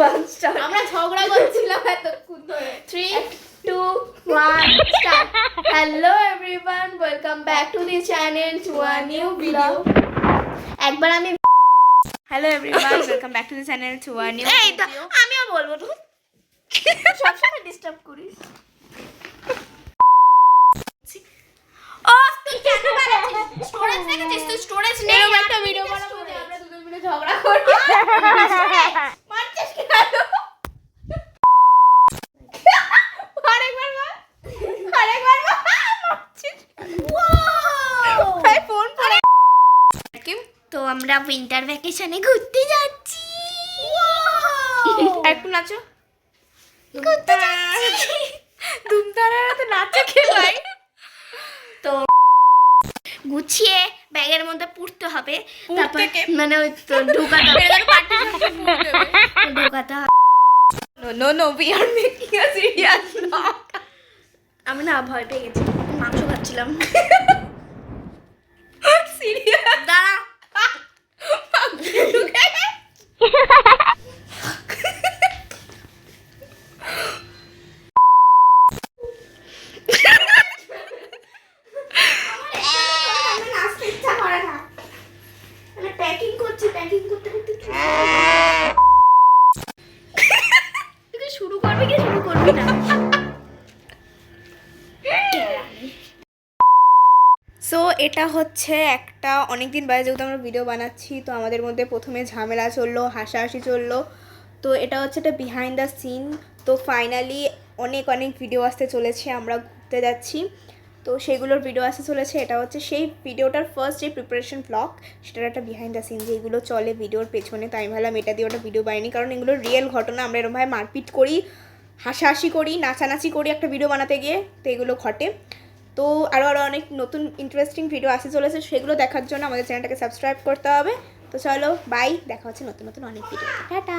One start আমরা ঝগড়া করছিলাম এতক্ষণ ধরে। Three two one start hello everyone welcome back to the channel to a new video একবার আমি hello everyone welcome back to the channel to a new এই তো আমিও বলব তো সবসময় ডিস্টার্ব করিস। ও তুই কেন স্টোরেজ রেখেছিস তুই স্টোরেজ নেই। একটা ভিডিও তুই বানাবো আমরা দুজন মিলে ঝগড়া করি। তো আমরা উইন্টার ভ্যাকেশনে ঘুরতে যাচ্ছি। একটু নাচো। ঘুরতে যাচ্ছি। ধুম তো নাচো তো গুছিয়ে ব্যাগের মধ্যে পুড়তে হবে। তারপর মানে ওই তো ঢুকাতে ঢুকাতে হবে। No no no we are making a serious blog আমি না ভয় পেয়ে গেছি। মাংস খাচ্ছিলাম। প্যাকিং করছি প্যাকিং করতে করতে তুই শুরু করবি কি শুরু করবি না? সো এটা হচ্ছে একটা অনেক দিন বাইরে যেহেতু আমরা ভিডিও বানাচ্ছি তো আমাদের মধ্যে প্রথমে ঝামেলা চলল হাসাহাসি চলল। তো এটা হচ্ছে একটা বিহাইন্ড দ্য সিন তো ফাইনালি অনেক অনেক ভিডিও আসতে চলেছে আমরা ঘুরতে যাচ্ছি। তো সেগুলোর ভিডিও আসতে চলেছে। এটা হচ্ছে সেই ভিডিওটার ফার্স্ট যে প্রিপারেশন ব্লগ সেটার একটা বিহাইন্ড দ্য সিন যে এগুলো চলে ভিডিওর পেছনে। তো আমি ভাবলাম এটা দিয়ে ওটা ভিডিও বানাইনি, কারণ এগুলো রিয়েল ঘটনা আমরা এরকমভাবে মারপিট করি, হাসাহাসি করি, নাচানাচি করি একটা ভিডিও বানাতে গিয়ে, তো এগুলো ঘটে। তো আরও আরও অনেক নতুন ইন্টারেস্টিং ভিডিও আসতে চলেছে, সেগুলো দেখার জন্য আমাদের চ্যানেলটাকে সাবস্ক্রাইব করতে হবে। তো চলো বাই দেখা হচ্ছে নতুন নতুন অনেক ভিডিও টাটা!